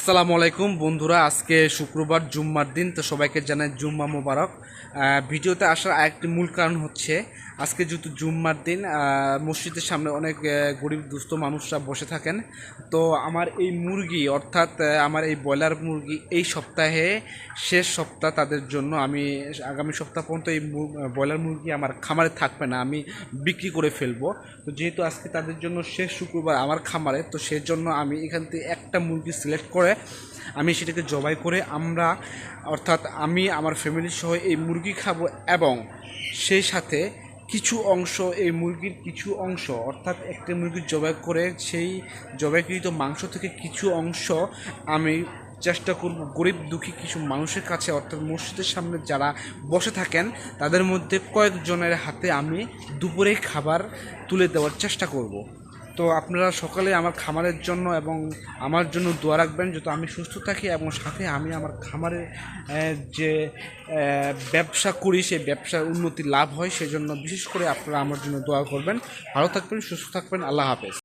আসসালামু আলাইকুম। বন্ধুরা, আজকে শুক্রবার, জুম্মার দিন, তো সবাইকে জানাই জুম্মা মোবারক। ভিডিওতে আসার আরেকটি মূল কারণ হচ্ছে আজকে যেহেতু জুম্মার দিন মসজিদের সামনে অনেক গরিব দুস্থ মানুষরা বসে থাকেন। তো আমার এই মুরগি, অর্থাৎ আমার এই ব্রয়লার মুরগি এই সপ্তাহে শেষ সপ্তাহ তাদের জন্য আমি আগামী সপ্তাহ পর্যন্ত এই ব্রয়লার মুরগি আমার খামারে থাকবে না, আমি বিক্রি করে ফেলব। তো যেহেতু আজকে তাদের জন্য শেষ শুক্রবার আমার খামারে, তো সেজন্য আমি এখান থেকে একটা মুরগি সিলেক্ট করে আমি সেটাকে জবাই করে আমরা, অর্থাৎ আমি, আমার ফ্যামিলি সহ এই মুরগি খাব এবং সেই সাথে কিছু অংশ, এই মুরগির কিছু অংশ, অর্থাৎ একটা মুরগি জবাই করে সেই জবাইকৃত মাংস থেকে কিছু অংশ আমি চেষ্টা করব গরিব দুঃখী কিছু মানুষের কাছে, অর্থাৎ মসজিদের সামনে যারা বসে থাকেন, তাদের মধ্যে কয়েকজনের হাতে আমি দুপুরে খাবার তুলে দেওয়ার চেষ্টা করব। তো আপনারা সকালে আমার খামারের জন্য এবং আমার জন্য দোয়া রাখবেন যাতে আমি সুস্থ থাকি এবং সাথে আমি আমার খামারের যে ব্যবসা করি, সেই ব্যবসার উন্নতি লাভ হয়, সেজন্য বিশেষ করে আপনারা আমার জন্য দোয়া করবেন। ভালো থাকবেন, সুস্থ থাকবেন, আল্লাহ হাফেজ।